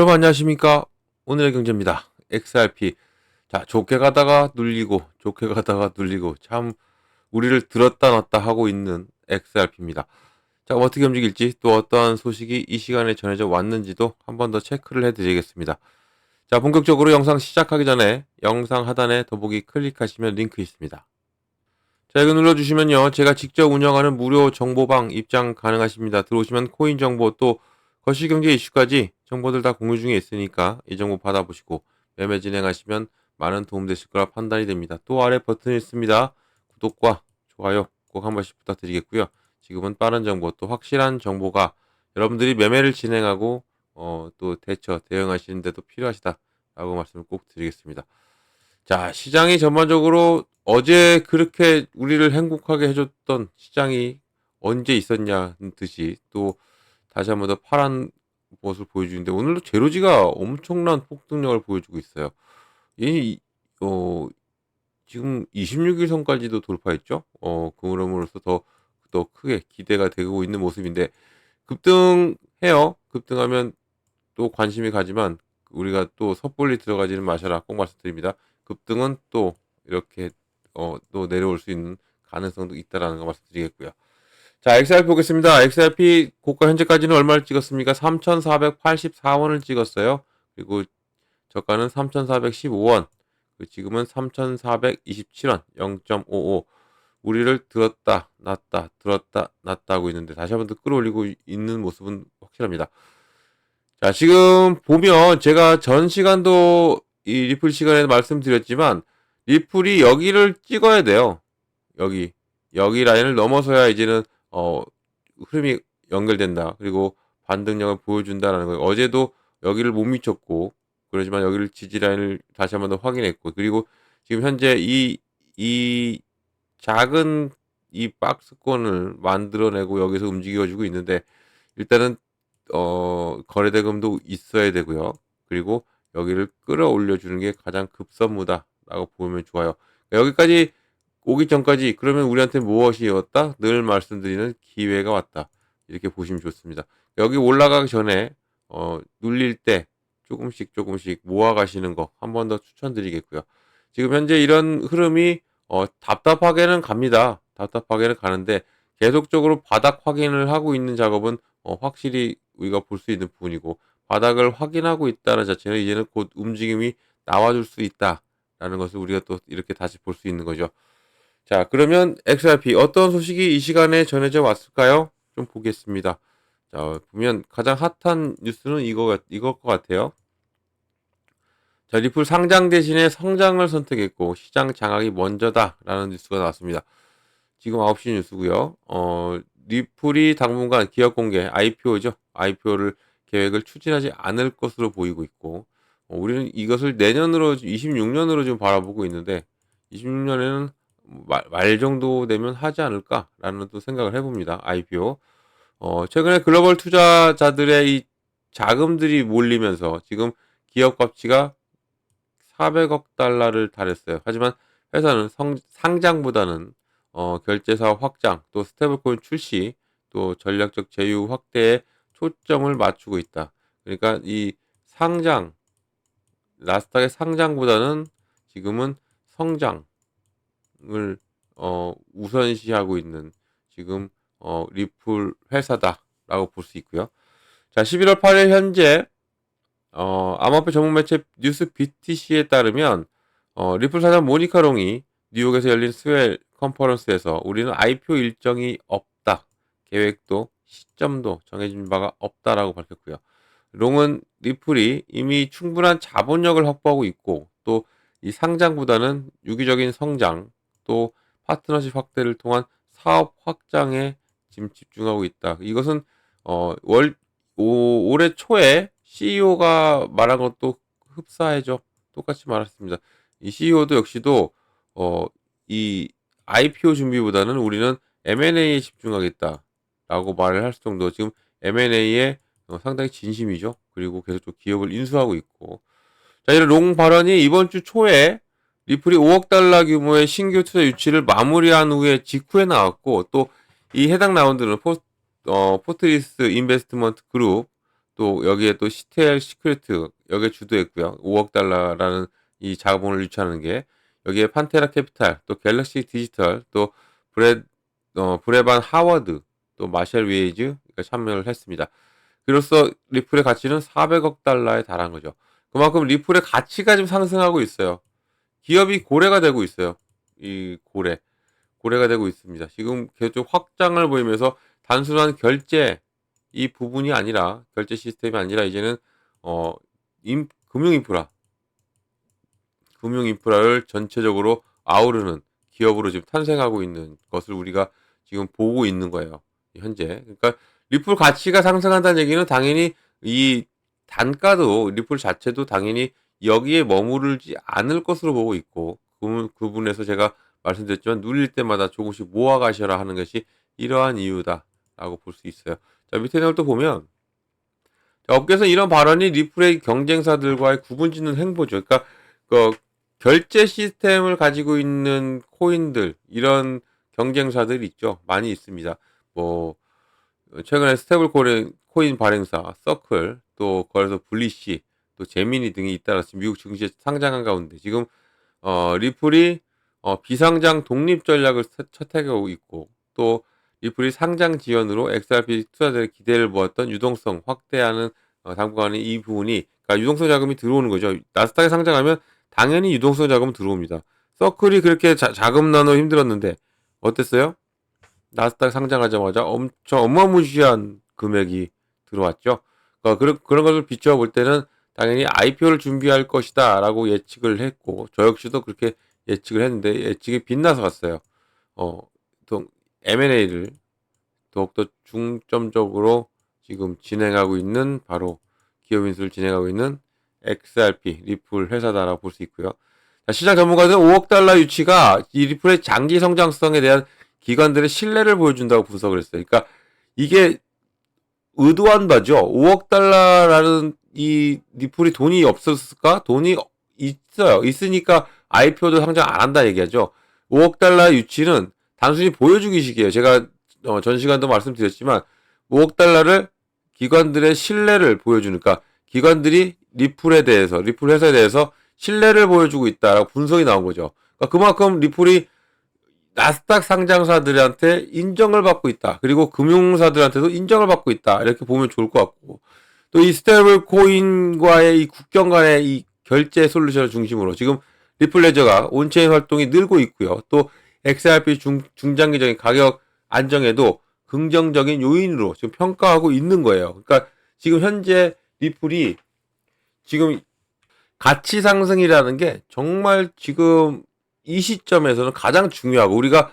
여러분 안녕하십니까? 오늘의 경제입니다. XRP. 자, 좋게 가다가 눌리고, 좋게 가다가 눌리고, 참, 우리를 들었다 놨다 하고 있는 XRP입니다. 자, 어떻게 움직일지, 또 어떠한 소식이 이 시간에 전해져 왔는지도 한 번 더 체크를 해드리겠습니다. 자, 본격적으로 영상 시작하기 전에 영상 하단에 더보기 클릭하시면 링크 있습니다. 자, 이거 눌러주시면요. 제가 직접 운영하는 무료 정보방 입장 가능하십니다. 들어오시면 코인 정보 또 거시경제 이슈까지 정보들 다 공유 중에 있으니까 이 정보 받아보시고 매매 진행하시면 많은 도움 되실 거라 판단이 됩니다. 또 아래 버튼이 있습니다. 구독과 좋아요 꼭 한 번씩 부탁드리겠고요. 지금은 빠른 정보 또 확실한 정보가 여러분들이 매매를 진행하고 어, 또 대처 대응하시는데도 필요하시다라고 말씀을 꼭 드리겠습니다. 자 시장이 전반적으로 어제 그렇게 우리를 행복하게 해줬던 시장이 언제 있었냐는 듯이 또 다시 한번 더 파란 모습을 보여주는데 오늘도 제로지가 엄청난 폭등력을 보여주고 있어요. 이, 어, 지금 26일 선까지도 돌파했죠. 어, 그럼으로써 더, 더 크게 기대가 되고 있는 모습인데 급등해요. 급등하면 또 관심이 가지만 우리가 또 섣불리 들어가지는 마셔라 꼭 말씀드립니다. 급등은 또 이렇게 어, 또 내려올 수 있는 가능성도 있다라는 거 말씀드리겠고요. 자, XRP 보겠습니다. XRP 고가 현재까지는 얼마를 찍었습니까? 3,484원을 찍었어요. 그리고 저가는 3,415원. 지금은 3,427원, 0.55. 우리를 들었다, 놨다, 들었다, 놨다 하고 있는데 다시 한번 더 끌어올리고 있는 모습은 확실합니다. 자, 지금 보면 제가 전 시간도 이 리플 시간에 말씀드렸지만 리플이 여기를 찍어야 돼요. 여기. 여기 라인을 넘어서야 이제는 어, 흐름이 연결된다. 그리고 반등력을 보여준다라는 거예요. 어제도 여기를 못 미쳤고, 그러지만 여기를 지지라인을 다시 한번 더 확인했고, 그리고 지금 현재 이, 이 작은 이 박스권을 만들어내고 여기서 움직여주고 있는데, 일단은, 어, 거래대금도 있어야 되고요. 그리고 여기를 끌어올려주는 게 가장 급선무다라고 보면 좋아요. 여기까지 오기 전까지 그러면 우리한테 무엇이었다? 늘 말씀드리는 기회가 왔다. 이렇게 보시면 좋습니다. 여기 올라가기 전에 어, 눌릴 때 조금씩 조금씩 모아 가시는 거 한 번 더 추천드리겠고요. 지금 현재 이런 흐름이 어, 답답하게는 갑니다. 답답하게는 가는데 계속적으로 바닥 확인을 하고 있는 작업은 어, 확실히 우리가 볼 수 있는 부분이고 바닥을 확인하고 있다는 자체는 이제는 곧 움직임이 나와줄 수 있다라는 것을 우리가 또 이렇게 다시 볼 수 있는 거죠. 자, 그러면 XRP 어떤 소식이 이 시간에 전해져 왔을까요? 좀 보겠습니다. 자, 보면 가장 핫한 뉴스는 이거, 이거 것 같아요. 자, 리플 상장 대신에 성장을 선택했고, 시장 장악이 먼저다라는 뉴스가 나왔습니다. 지금 9시 뉴스고요 어, 리플이 당분간 기업 공개, IPO죠. IPO를 계획을 추진하지 않을 것으로 보이고 있고, 어, 우리는 이것을 내년으로, 26년으로 지금 바라보고 있는데, 26년에는 말, 말 정도 되면 하지 않을까라는 또 생각을 해봅니다. IPO. 어, 최근에 글로벌 투자자들의 이 자금들이 몰리면서 지금 기업 가치가 400억 달러를 달했어요. 하지만 회사는 성, 상장보다는 어, 결제사 확장, 또 스테이블코인 출시, 또 전략적 제휴 확대에 초점을 맞추고 있다. 그러니까 이 상장, 나스닥의 상장보다는 지금은 성장, 을 어, 우선시하고 있는 지금 어, 리플 회사다라고 볼 수 있고요. 자, 11월 8일 현재 어, 암호화폐 전문 매체 뉴스 BTC에 따르면 어, 리플 사장 모니카 롱이 뉴욕에서 열린 스웰 컨퍼런스에서 우리는 IPO 일정이 없다. 계획도 시점도 정해진 바가 없다라고 밝혔고요. 롱은 리플이 이미 충분한 자본력을 확보하고 있고 또 이 상장보다는 유기적인 성장 또 파트너십 확대를 통한 사업 확장에 지금 집중하고 있다. 이것은 어, 월 오, 올해 초에 CEO가 말한 것도 흡사해죠. 똑같이 말했습니다. 이 CEO도 역시도 어, 이 IPO 준비보다는 우리는 M&A에 집중하겠다라고 말을 할 정도 지금 M&A에 어, 상당히 진심이죠. 그리고 계속 또 기업을 인수하고 있고 자 이런 롱 발언이 이번 주 초에 리플이 5억 달러 규모의 신규 투자 유치를 마무리한 후에 직후에 나왔고 또 이 해당 라운드는 포, 어, 포트리스 인베스트먼트 그룹 또 여기에 또 시텔 시크리트 여기에 주도했고요. 5억 달러라는 이 자본을 유치하는 게 여기에 판테라 캐피탈, 또 갤럭시 디지털, 또 브레 어, 브레반 하워드, 또 마셜 웨이즈가 참여를 했습니다. 그로써 리플의 가치는 400억 달러에 달한 거죠. 그만큼 리플의 가치가 지금 상승하고 있어요. 기업이 고래가 되고 있어요. 이 고래. 고래가 되고 있습니다. 지금 계속 확장을 보이면서 단순한 결제 이 부분이 아니라 결제 시스템이 아니라 이제는 어 임, 금융 인프라 금융 인프라를 전체적으로 아우르는 기업으로 지금 탄생하고 있는 것을 우리가 지금 보고 있는 거예요. 현재. 그러니까 리플 가치가 상승한다는 얘기는 당연히 이 단가도 리플 자체도 당연히 여기에 머무르지 않을 것으로 보고 있고 그, 그 부분에서 제가 말씀드렸지만 누릴 때마다 조금씩 모아 가셔라 하는 것이 이러한 이유다라고 볼 수 있어요. 자, 밑에 내용을 또 보면 자, 업계에서 이런 발언이 리플의 경쟁사들과의 구분 짓는 행보죠. 그러니까 그 결제 시스템을 가지고 있는 코인들 이런 경쟁사들 있죠. 많이 있습니다. 뭐 최근에 스테블 코인, 코인 발행사 서클 또 거기서 블리시 또 제미니 등이 잇따라서 미국 증시에 상장한 가운데 지금 어, 리플이 어, 비상장 독립 전략을 채택하고 있고 또 리플이 상장 지원으로 XRP 투자자들의 기대를 모았던 유동성 확대하는 어, 당분간은 이 부분이 그러니까 유동성 자금이 들어오는 거죠. 나스닥에 상장하면 당연히 유동성 자금 들어옵니다. 서클이 그렇게 자, 금 나눠 힘들었는데 어땠어요? 나스닥 상장하자마자 엄청 어마무시한 금액이 들어왔죠. 그러니까 그런, 그런 것을 비춰볼 때는 당연히 IPO를 준비할 것이다 라고 예측을 했고 저 역시도 그렇게 예측을 했는데 예측이 빛나서 갔어요. 어, 또 M&A를 더욱더 중점적으로 지금 진행하고 있는 바로 기업 인수를 진행하고 있는 XRP 리플 회사다라고 볼 수 있고요. 자, 시장 전문가들은 5억 달러 유치가 이 리플의 장기 성장성에 대한 기관들의 신뢰를 보여준다고 분석을 했어요. 그러니까 이게 의도한 바죠. 5억 달러라는 이 리플이 돈이 없었을까? 돈이 있어요. 있으니까 IPO도 상장 안 한다 얘기하죠. 5억 달러 유치는 단순히 보여주기식이에요. 제가 어, 전 시간도 말씀드렸지만 5억 달러를 기관들의 신뢰를 보여주니까 기관들이 리플에 대해서 리플 회사에 대해서 신뢰를 보여주고 있다라고 분석이 나온 거죠. 그러니까 그만큼 리플이 나스닥 상장사들한테 인정을 받고 있다. 그리고 금융사들한테도 인정을 받고 있다. 이렇게 보면 좋을 것 같고 또 이 스테이블 코인과의 이 국경 간의 이 결제 솔루션을 중심으로 지금 리플 레저가 온체인 활동이 늘고 있고요. 또 XRP 중, 중장기적인 가격 안정에도 긍정적인 요인으로 지금 평가하고 있는 거예요. 그러니까 지금 현재 리플이 지금 가치 상승이라는 게 정말 지금 이 시점에서는 가장 중요하고 우리가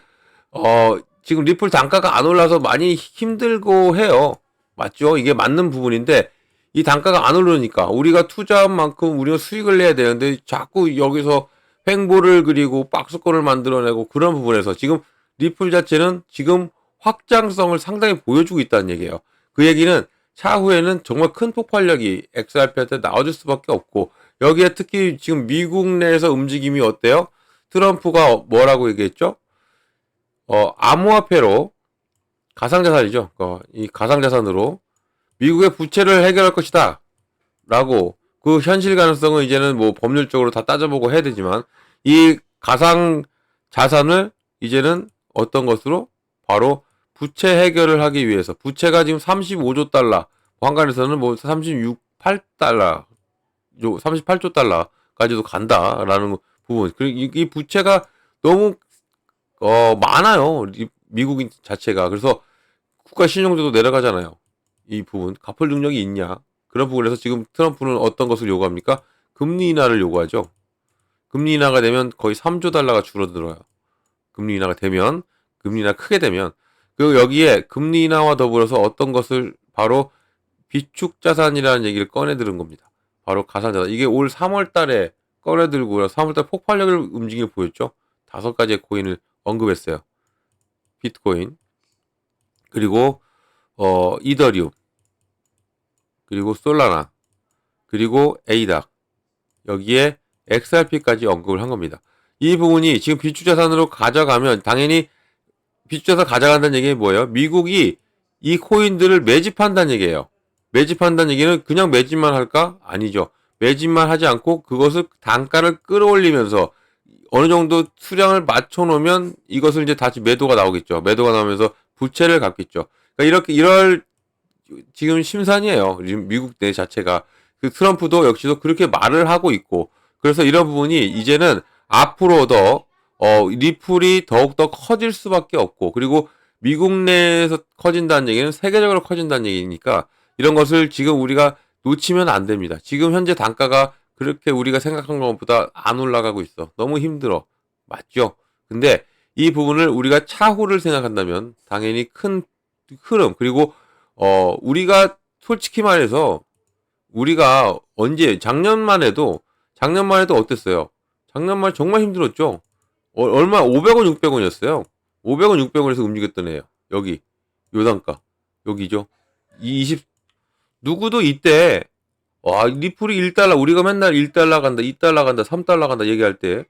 어 지금 리플 단가가 안 올라서 많이 힘들고 해요. 맞죠? 이게 맞는 부분인데 이 단가가 안 오르니까 우리가 투자한 만큼 우리가 수익을 내야 되는데 자꾸 여기서 횡보를 그리고 박스권을 만들어내고 그런 부분에서 지금 리플 자체는 지금 확장성을 상당히 보여주고 있다는 얘기예요. 그 얘기는 차후에는 정말 큰 폭발력이 XRP한테 나와줄 수밖에 없고 여기에 특히 지금 미국 내에서 움직임이 어때요? 트럼프가 뭐라고 얘기했죠? 어, 암호화폐로 가상자산이죠. 어, 이 가상자산으로 미국의 부채를 해결할 것이다. 라고 그 현실 가능성은 이제는 뭐 법률적으로 다 따져보고 해야 되지만 이 가상 자산을 이제는 어떤 것으로 바로 부채 해결을 하기 위해서 부채가 지금 35조 달러 환관에서는 뭐 36, 8달러 38조 달러까지도 간다라는 부분. 그리고 이, 이 부채가 너무 어 많아요. 미국인 자체가. 그래서 국가 신용도도 내려가잖아요. 이 부분 갚을 능력이 있냐? 그런 부분에서 지금 트럼프는 어떤 것을 요구합니까? 금리 인하를 요구하죠. 금리 인하가 되면 거의 3조 달러가 줄어들어요. 금리 인하가 되면 금리 인하 크게 되면 그리고 여기에 금리 인하와 더불어서 어떤 것을 바로 비축 자산이라는 얘기를 꺼내 들은 겁니다. 바로 가상 자산. 이게 올 3월 달에 꺼내 들고 3월 달 폭발력을 움직임을 보였죠. 다섯 가지의 코인을 언급했어요. 비트코인 그리고 어 이더리움 그리고 솔라나 그리고 에이닥 여기에 XRP까지 언급을 한 겁니다. 이 부분이 지금 비축자산으로 가져가면 당연히 비축자산 가져간다는 얘기는 뭐예요? 미국이 이 코인들을 매집한다는 얘기예요. 매집한다는 얘기는 그냥 매집만 할까? 아니죠. 매집만 하지 않고 그것을 단가를 끌어올리면서 어느 정도 수량을 맞춰 놓으면 이것을 이제 다시 매도가 나오겠죠. 매도가 나오면서 부채를 갚겠죠. 그러니까 이렇게 이럴 지금 심산이에요. 지금 미국 내 자체가 그 트럼프도 역시도 그렇게 말을 하고 있고 그래서 이런 부분이 이제는 앞으로도 어 리플이 더욱 더 커질 수밖에 없고 그리고 미국 내에서 커진다는 얘기는 세계적으로 커진다는 얘기니까 이런 것을 지금 우리가 놓치면 안 됩니다. 지금 현재 단가가 그렇게 우리가 생각한 것보다 안 올라가고 있어. 너무 힘들어. 맞죠? 근데 이 부분을 우리가 차후를 생각한다면 당연히 큰 흐름 그리고 어 우리가 솔직히 말해서 우리가 언제 작년만 해도 작년만 해도 어땠어요? 작년만 정말 힘들었죠. 어, 얼마 500원 600원이었어요. 500원 600원에서 움직였던 애요. 여기 요 단가 여기죠. 이20 누구도 이때 와 리플이 1달러 우리가 맨날 1달러 간다 2달러 간다 3달러 간다 얘기할 때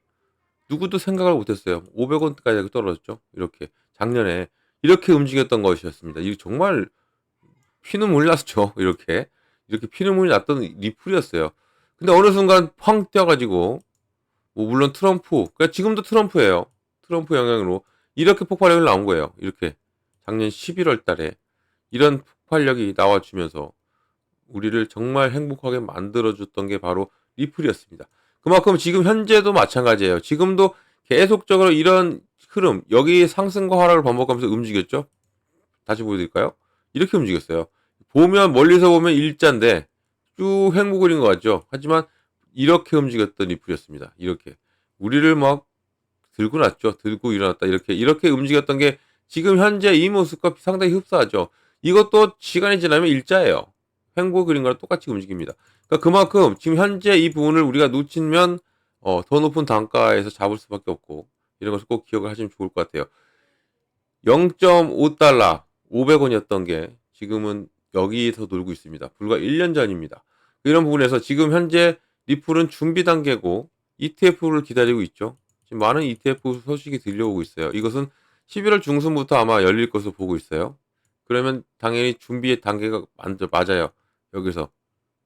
누구도 생각을 못했어요. 500원까지 떨어졌죠. 이렇게 작년에 이렇게 움직였던 것이었습니다. 이게 정말 피눈물 났죠. 이렇게 이렇게 피눈물이 났던 리플이었어요. 근데 어느 순간 펑 뛰어가지고 뭐 물론 트럼프 그러니까 지금도 트럼프예요. 트럼프 영향으로 이렇게 폭발력이 나온 거예요. 이렇게 작년 11월 달에 이런 폭발력이 나와주면서 우리를 정말 행복하게 만들어줬던 게 바로 리플이었습니다. 그만큼 지금 현재도 마찬가지예요. 지금도 계속적으로 이런 흐름, 여기 상승과 하락을 반복하면서 움직였죠? 다시 보여드릴까요? 이렇게 움직였어요. 보면, 멀리서 보면 일자인데, 쭉 행복 그린 것 같죠? 하지만, 이렇게 움직였던 리플이었습니다. 이렇게. 우리를 막 들고 났죠. 들고 일어났다. 이렇게, 이렇게 움직였던 게 지금 현재 이 모습과 상당히 흡사하죠. 이것도 시간이 지나면 일자예요. 횡보 그린 거랑 똑같이 움직입니다. 그러니까 그만큼 지금 현재 이 부분을 우리가 놓치면 어, 더 높은 단가에서 잡을 수밖에 없고 이런 것을 꼭 기억을 하시면 좋을 것 같아요. 0.5달러 500원이었던 게 지금은 여기서 놀고 있습니다. 불과 1년 전입니다. 이런 부분에서 지금 현재 리플은 준비 단계고 ETF를 기다리고 있죠. 지금 많은 ETF 소식이 들려오고 있어요. 이것은 11월 중순부터 아마 열릴 것으로 보고 있어요. 그러면 당연히 준비의 단계가 맞아요. 여기서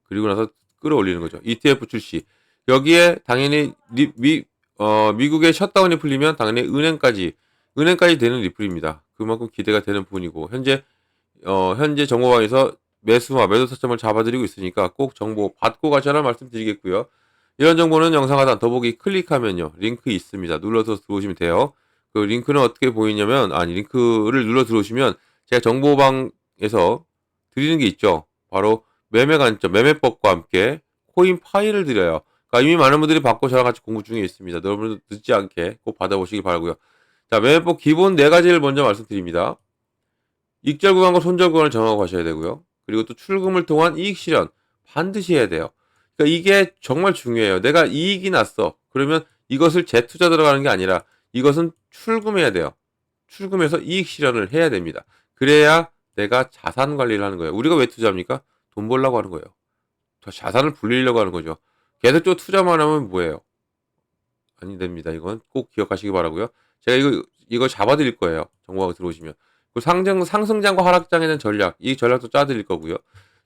그리고 나서 끌어올리는 거죠. ETF 출시. 여기에 당연히 리, 미, 어, 미국의 셧다운이 풀리면 당연히 은행까지 은행까지 되는 리플입니다. 그만큼 기대가 되는 부분이고 현재 어, 현재 정보방에서 매수와 매도 타점을 잡아드리고 있으니까 꼭 정보 받고 가시라 말씀드리겠고요. 이런 정보는 영상 하단 더보기 클릭하면요 링크 있습니다. 눌러서 들어오시면 돼요. 그 링크는 어떻게 보이냐면 아니 링크를 눌러 들어오시면 제가 정보방에서 드리는 게 있죠. 바로 매매 관점, 매매법과 함께 코인 파일을 드려요. 그러니까 이미 많은 분들이 받고 저랑 같이 공부 중에 있습니다. 여러분들 늦지 않게 꼭 받아보시기 바라고요. 자, 매매법 기본 네 가지를 먼저 말씀드립니다. 익절 구간과 손절 구간을 정하고 가셔야 되고요. 그리고 또 출금을 통한 이익 실현 반드시 해야 돼요. 그러니까 이게 정말 중요해요. 내가 이익이 났어. 그러면 이것을 재투자 들어가는 게 아니라 이것은 출금해야 돼요. 출금해서 이익 실현을 해야 됩니다. 그래야 내가 자산 관리를 하는 거예요. 우리가 왜 투자합니까? 돈 벌려고 하는 거예요. 더 자산을 불리려고 하는 거죠. 계속적으로 투자만 하면 뭐예요? 아니 됩니다. 이건 꼭 기억하시기 바라고요. 제가 이거 이거 잡아드릴 거예요. 정보가 들어오시면. 그 상승 상승장과 하락장에 대한 전략, 이 전략도 짜드릴 거고요.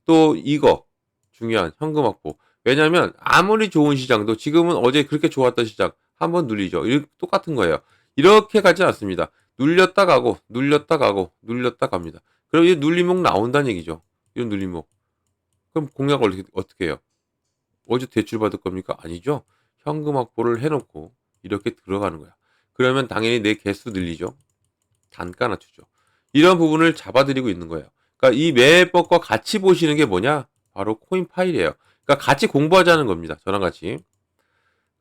또 이거 중요한 현금 확보. 왜냐하면 아무리 좋은 시장도 지금은 어제 그렇게 좋았던 시장 한번 눌리죠. 똑같은 거예요. 이렇게 가지 않습니다. 눌렸다 가고 눌렸다 가고 눌렸다 갑니다. 그럼 이 눌림목 나온다는 얘기죠. 이런 눌림목. 그럼 공약을 어떻게, 어떻게 해요? 어제 대출 받을 겁니까? 아니죠. 현금 확보를 해놓고 이렇게 들어가는 거야. 그러면 당연히 내 개수 늘리죠. 단가 낮추죠. 이런 부분을 잡아드리고 있는 거예요. 그러니까 이 매매법과 같이 보시는 게 뭐냐? 바로 코인 파일이에요. 그러니까 같이 공부하자는 겁니다. 저랑 같이.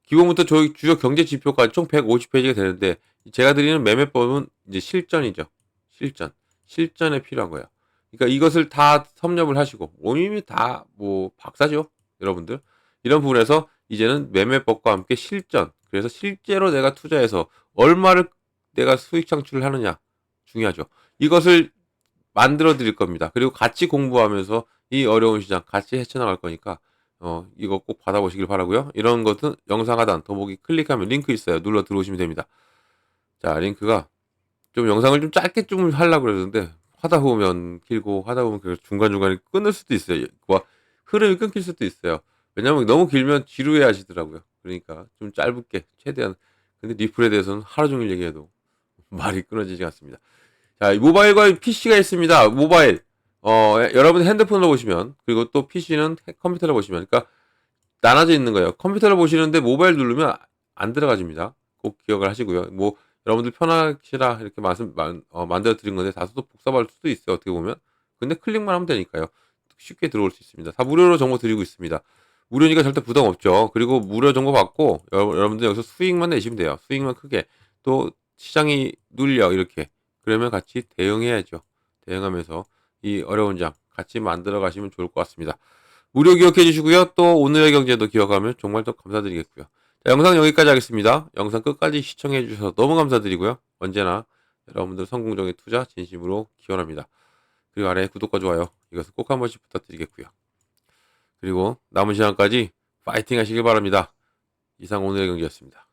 기본부터 저희 주요 경제 지표까지 총 150페이지가 되는데 제가 드리는 매매법은 이제 실전이죠. 실전. 실전에 필요한 거예요. 그러니까 이것을 다 섭렵을 하시고 원인이 다 뭐 박사죠, 여러분들. 이런 부분에서 이제는 매매법과 함께 실전. 그래서 실제로 내가 투자해서 얼마를 내가 수익 창출을 하느냐 중요하죠. 이것을 만들어 드릴 겁니다. 그리고 같이 공부하면서 이 어려운 시장 같이 헤쳐나갈 거니까 어 이거 꼭 받아보시길 바라고요. 이런 것은 영상 하단 더보기 클릭하면 링크 있어요. 눌러 들어오시면 됩니다. 자 링크가 좀 영상을 좀 짧게 좀 하려고 그러는데 하다 보면 길고 하다 보면 그 중간중간에 끊을 수도 있어요. 와, 흐름이 끊길 수도 있어요. 왜냐면 너무 길면 지루해 하시더라고요. 그러니까 좀 짧게 최대한 근데 리플에 대해서는 하루 종일 얘기해도 말이 끊어지지 않습니다. 자, 이 모바일과 PC가 있습니다. 모바일. 어, 여러분 핸드폰으로 보시면 그리고 또 PC는 컴퓨터로 보시면 그러니까 나눠져 있는 거예요. 컴퓨터로 보시는데 모바일 누르면 안 들어가집니다. 꼭 기억을 하시고요. 뭐 여러분들 편하시라 이렇게 말씀 만, 어, 만들어 드린 건데 다소 복잡할 수도 있어요. 어떻게 보면. 근데 클릭만 하면 되니까요. 쉽게 들어올 수 있습니다. 다 무료로 정보 드리고 있습니다. 무료니까 절대 부담 없죠. 그리고 무료 정보 받고 여러- 여러분들 여기서 수익만 내시면 돼요. 수익만 크게. 또 시장이 눌려 이렇게. 그러면 같이 대응해야죠. 대응하면서 이 어려운 장 같이 만들어 가시면 좋을 것 같습니다. 무료 기억해 주시고요. 또 오늘의 경제도 기억하면 정말 더 감사드리겠고요. 자, 영상 여기까지 하겠습니다. 영상 끝까지 시청해 주셔서 너무 감사드리고요. 언제나 여러분들 성공적인 투자 진심으로 기원합니다. 그리고 아래 구독과 좋아요 이것을 꼭한 번씩 부탁드리겠고요. 그리고 남은 시간까지 파이팅 하시길 바랍니다. 이상 오늘의 경제였습니다.